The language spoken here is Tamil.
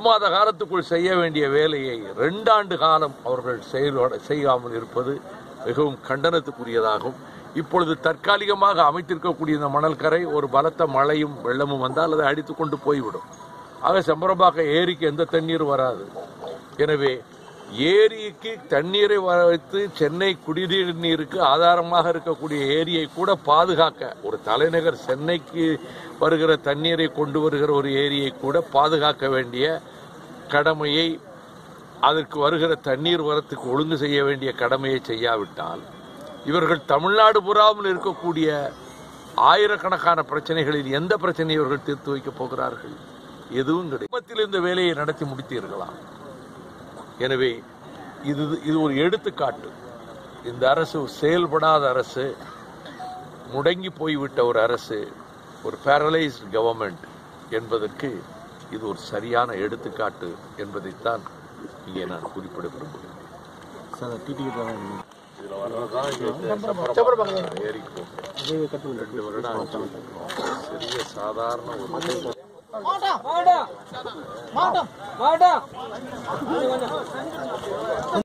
மாத காலத்துக்குள் செய்ய வேண்டிய வேலையை ரெண்டாண்டு காலம் அவர்கள் செயலோட செய்யாமல் இருப்பது மிகவும் கண்டனத்துக்குரியதாகும். இப்பொழுது தற்காலிகமாக அமைத்திருக்கக்கூடிய இந்த மணல்கரை ஒரு பலத்த மழையும் வெள்ளமும் வந்தால் அதை அடித்து கொண்டு போய்விடும். ஆக செம்பரம்பாக்க ஏரிக்கு எந்த தண்ணீர் வராது. எனவே ஏரிக்கு தண்ணீரை வர வைத்து சென்னை குடிநீர் நீருக்கு ஆதாரமாக இருக்கக்கூடிய ஏரியை கூட பாதுகாக்க ஒரு தலைநகர் சென்னைக்கு வருகிற தண்ணீரை கொண்டு வருகிற ஒரு ஏரியை கூட பாதுகாக்க வேண்டிய கடமையை அதற்கு வருகிற தண்ணீர் வரத்துக்கு ஒழுங்கு செய்ய வேண்டிய கடமையை செய்யாவிட்டால் இவர்கள் தமிழ்நாடு புறாமல் இருக்கக்கூடிய ஆயிரக்கணக்கான பிரச்சனைகளில் எந்த பிரச்சனையை இவர்கள் தீர்த்து வைக்கப் போகிறார்கள்? எதுவும் கிடையாது. இந்த வேலையை நடத்தி முடித்தீர்களாம் எனவே இது இது ஒரு எடுத்துக்காட்டு. இந்த அரசு செயல்படாத அரசு முடங்கி போய்விட்ட ஒரு அரசு ஒரு பேரலைஸ்ட் கவர்மெண்ட் என்பதற்கு இது ஒரு சரியான எடுத்துக்காட்டு என்பதைத்தான் இங்கே நான் குறிப்பிட விரும்புகிறேன். போகும். ரெண்டு வருடம். சிறிய சாதாரண ஒரு மாட்டா மாட்டா மாட்டா